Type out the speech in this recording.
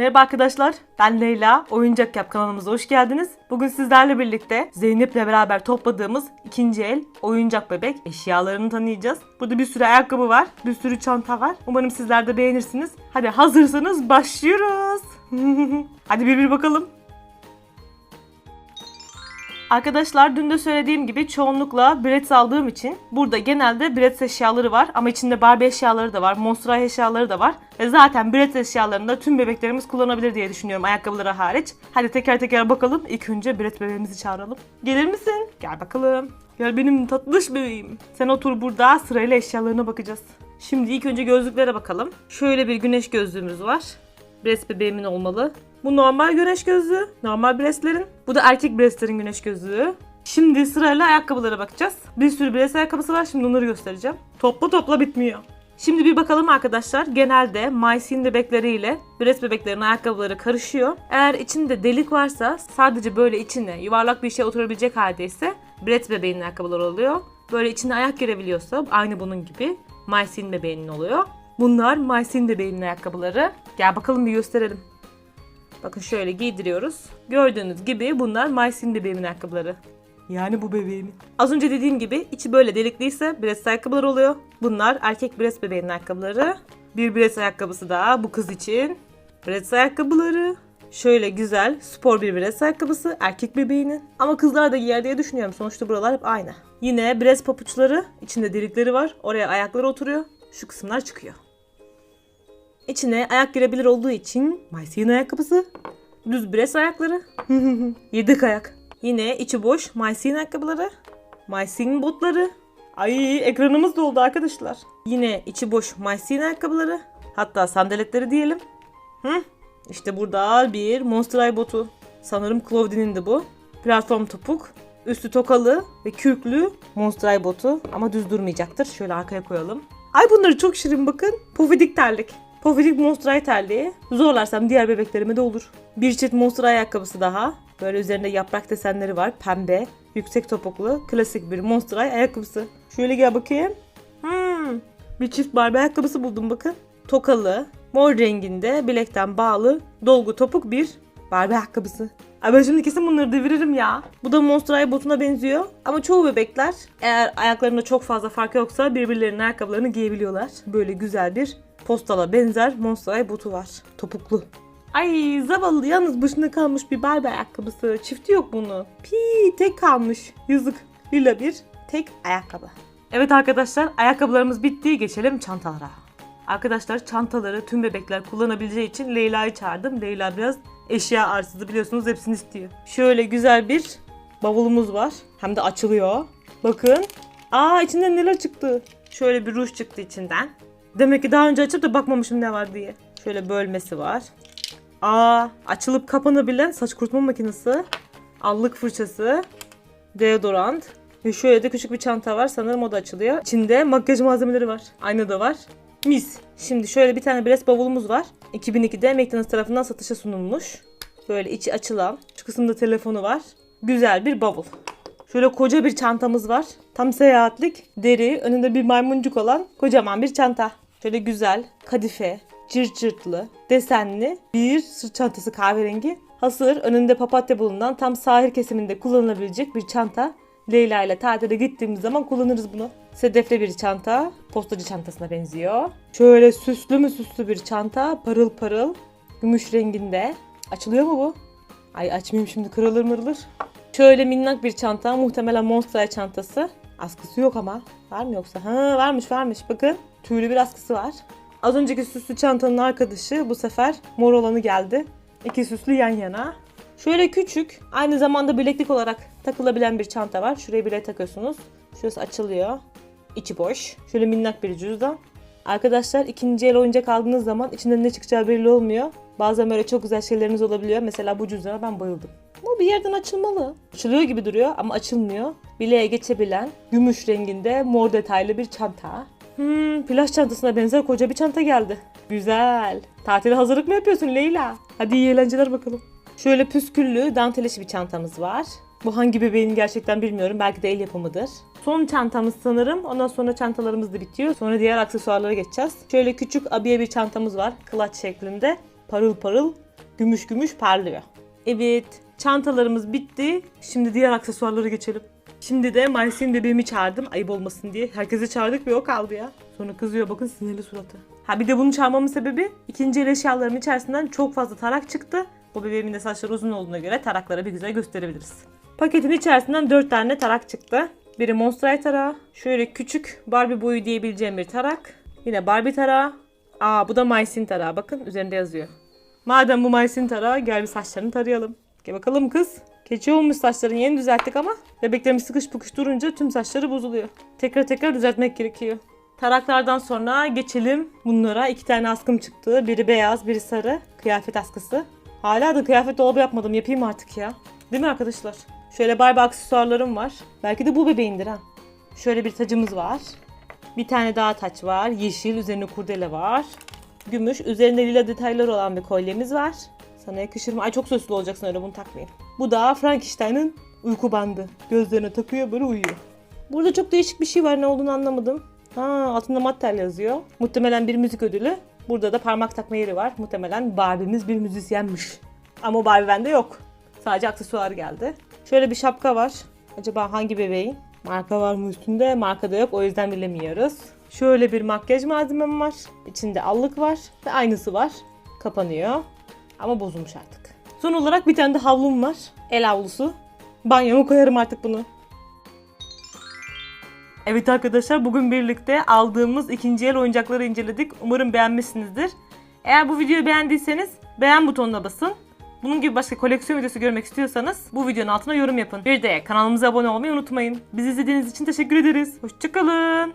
Merhaba arkadaşlar, ben Leyla. Oyuncak Yap kanalımıza hoş geldiniz. Bugün sizlerle birlikte Zeynep'le beraber topladığımız ikinci el oyuncak bebek eşyalarını tanıyacağız. Burada bir sürü ayakkabı var, bir sürü çanta var. Umarım sizler de beğenirsiniz. Hadi hazırsanız başlıyoruz. Hadi bir bir bakalım. Arkadaşlar dün de söylediğim gibi çoğunlukla Bretz aldığım için burada genelde Bretz eşyaları var ama içinde Barbie eşyaları da var, Monster High eşyaları da var. Ve zaten Bretz eşyalarını da tüm bebeklerimiz kullanabilir diye düşünüyorum ayakkabıları hariç. Hadi teker teker bakalım. İlk önce Bretz bebeğimizi çağıralım. Gelir misin? Gel bakalım. Gel benim tatlış bebeğim. Sen otur burada sırayla eşyalarına bakacağız. Şimdi ilk önce gözlüklere bakalım. Şöyle bir güneş gözlüğümüz var. Bres bebeğimin olmalı. Bu normal güneş gözlüğü. Normal Breslerin. Bu da erkek Breslerin güneş gözlüğü. Şimdi sırayla ayakkabılara bakacağız. Bir sürü Bres ayakkabısı var. Şimdi onları göstereceğim. Topla topla bitmiyor. Şimdi bir bakalım arkadaşlar. Genelde Mycin bebekleriyle Bres bebeklerin ayakkabıları karışıyor. Eğer içinde delik varsa sadece böyle içine yuvarlak bir şey oturabilecek haldeyse Bret bebeğinin ayakkabıları oluyor. Böyle içine ayak girebiliyorsa aynı bunun gibi Mycin bebeğinin oluyor. Bunlar Mycin bebeğinin ayakkabıları. Gel bakalım bir gösterelim. Bakın şöyle giydiriyoruz. Gördüğünüz gibi bunlar Mycin bebeğimin ayakkabıları. Yani bu bebeğimin. Az önce dediğim gibi içi böyle delikliyse Bres ayakkabıları oluyor. Bunlar erkek Bres bebeğinin ayakkabıları. Bir Bres ayakkabısı daha bu kız için. Bres ayakkabıları. Şöyle güzel spor bir Bres ayakkabısı erkek bebeğinin. Ama kızlar da giyer diye düşünüyorum. Sonuçta buralar hep aynı. Yine Bres papuçları. içinde delikleri var. Oraya ayakları oturuyor. Şu kısımlar çıkıyor. İçine ayak girebilir olduğu için Mycin ayakkabısı. Düz Bres ayakları. Yedek ayak. Yine içi boş Mycin ayakkabıları. Mycin botları. Ay ekranımız doldu arkadaşlar. Yine içi boş Mycin ayakkabıları. Hatta sandaletleri diyelim. Hı? İşte burada bir Monster High botu. Sanırım Claudin'in de bu. Platform topuk. Üstü tokalı ve kürklü Monster High botu. Ama düz durmayacaktır. Şöyle arkaya koyalım. Ay bunları çok şirin bakın. Pofidik terlik. Pofidik Monster terliği. Zorlarsam diğer bebeklerime de olur. Bir çift Monster ayakkabısı daha. Böyle üzerinde yaprak desenleri var. Pembe, yüksek topuklu, klasik bir Monster ayakkabısı. Şöyle gel bakayım. Hmm. Bir çift Barbie ayakkabısı buldum bakın. Tokalı, mor renginde, bilekten bağlı, dolgu topuk bir Barbie ayakkabısı. Ay ben şimdi kesin bunları deviririm ya. Bu da Monster High botuna benziyor. Ama çoğu bebekler eğer ayaklarında çok fazla fark yoksa birbirlerinin ayakkabılarını giyebiliyorlar. Böyle güzel bir postala benzer Monster High botu var. Topuklu. Ay zavallı yalnız başına kalmış bir Barbie ayakkabısı. Çifti yok bunu. Pi tek kalmış. Yazık. Lila bir tek ayakkabı. Evet arkadaşlar ayakkabılarımız bitti. Geçelim çantalara. Arkadaşlar çantaları tüm bebekler kullanabileceği için Leyla'yı çağırdım. Leyla biraz eşya arsızı biliyorsunuz hepsini istiyor. Şöyle güzel bir bavulumuz var. Hem de açılıyor. Bakın. Aa içinden neler çıktı. Şöyle bir ruj çıktı içinden. Demek ki daha önce açıp da bakmamışım ne var diye. Şöyle bölmesi var. Aa açılıp kapanabilen saç kurutma makinesi. Allık fırçası. Deodorant. Ve şöyle de küçük bir çanta var. Sanırım o da açılıyor. İçinde makyaj malzemeleri var. Ayna da var. Mis. Şimdi şöyle bir tane Brest bavulumuz var. 2002'de McDonald's tarafından satışa sunulmuş. Böyle içi açılan. Şu kısımda telefonu var. Güzel bir bavul. Şöyle koca bir çantamız var. Tam seyahatlik. Deri, önünde bir maymuncuk olan kocaman bir çanta. Şöyle güzel, kadife, cırt cırtlı, desenli bir sırt çantası kahverengi. Hasır, önünde papatya bulunan tam sahil kesiminde kullanılabilecek bir çanta. Leyla ile tatile gittiğimiz zaman kullanırız bunu. Sedefli bir çanta, postacı çantasına benziyor. Şöyle süslü mü süslü bir çanta, parıl parıl, gümüş renginde. Açılıyor mu bu? Ay açmayayım şimdi kırılır mırılır. Şöyle minnak bir çanta, muhtemelen Monster çantası. Askısı yok ama. Var mı yoksa? Ha varmış varmış bakın. Tüylü bir askısı var. Az önceki süslü çantanın arkadaşı bu sefer mor olanı geldi. İki süslü yan yana. Şöyle küçük, aynı zamanda bileklik olarak takılabilen bir çanta var. Şuraya bile takıyorsunuz. Şurası açılıyor. İçi boş. Şöyle minnak bir cüzdan. Arkadaşlar ikinci el oyuncak aldığınız zaman içinden ne çıkacağı belli olmuyor. Bazen böyle çok güzel şeyleriniz olabiliyor. Mesela bu cüzdana ben bayıldım. Bu bir yerden açılmalı. Açılıyor gibi duruyor ama açılmıyor. Bileğe geçebilen, gümüş renginde mor detaylı bir çanta. Hmm, plaj çantasına benzer koca bir çanta geldi. Güzel. Tatile hazırlık mı yapıyorsun Leyla? Hadi iyi eğlenceler bakalım. Şöyle püsküllü, dantelişi bir çantamız var. Bu hangi bebeğin gerçekten bilmiyorum. Belki de el yapımıdır. Son çantamız sanırım. Ondan sonra çantalarımız da bitiyor. Sonra diğer aksesuarlara geçeceğiz. Şöyle küçük abiye bir çantamız var. Clutch şeklinde. Parıl parıl. gümüş gümüş parlıyor. Evet çantalarımız bitti. Şimdi diğer aksesuarlara geçelim. Şimdi de Maysin bebeğimi çağırdım ayıp olmasın diye. Herkesi çağırdık ve o kaldı ya. Sonra kızıyor bakın sinirli suratı. Ha bir de bunu çağırmamın sebebi ikinci el eşyalarımın içerisinden çok fazla tarak çıktı. Bu bebeğimin de saçları uzun olduğuna göre tarakları bir güzel gösterebiliriz. Paketin içerisinden 4 tane tarak çıktı. Biri Monster tarağı. Şöyle küçük Barbie boyu diyebileceğim bir tarak. Yine Barbie tarağı. Aa bu da Maysin tarağı. Bakın üzerinde yazıyor. Madem bu Maysin tarağı gel bir saçlarını tarayalım. Gel bakalım kız. Keçi olmuş saçların yeni düzelttik ama bebeklerimiz sıkış pıkış durunca tüm saçları bozuluyor. Tekrar tekrar düzeltmek gerekiyor. Taraklardan sonra geçelim bunlara. iki tane askım çıktı. Biri beyaz, biri sarı. Kıyafet askısı. Hala da kıyafet dolabı yapmadım. Yapayım artık ya. Değil mi arkadaşlar? Şöyle Barbie aksesuarlarım var. Belki de bu bebeğindir ha. Şöyle bir tacımız var. Bir tane daha taç var. Yeşil, üzerine kurdele var. Gümüş, üzerinde lila detayları olan bir kolyemiz var. Sana yakışır mı? Ay çok soslu olacaksın öyle bunu takmayayım. Bu da Frankenstein'ın uyku bandı. Gözlerine takıyor böyle uyuyor. Burada çok değişik bir şey var ne olduğunu anlamadım. Ha, altında Mattel yazıyor. Muhtemelen bir müzik ödülü. Burada da parmak takma yeri var. Muhtemelen Barbie'miz bir müzisyenmiş. Ama Barbie bende yok. Sadece aksesuar geldi. Şöyle bir şapka var. Acaba hangi bebeğin? Marka var mı üstünde? Marka da yok o yüzden bilemiyoruz. Şöyle bir makyaj malzemem var. İçinde allık var ve aynısı var. Kapanıyor. Ama bozulmuş artık. Son olarak bir tane de havlum var. El havlusu. Banyoma koyarım artık bunu. Evet arkadaşlar bugün birlikte aldığımız ikinci el oyuncakları inceledik. Umarım beğenmişsinizdir. Eğer bu videoyu beğendiyseniz beğen butonuna basın. Bunun gibi başka koleksiyon videosu görmek istiyorsanız bu videonun altına yorum yapın. Bir de kanalımıza abone olmayı unutmayın. Bizi izlediğiniz için teşekkür ederiz. Hoşçakalın.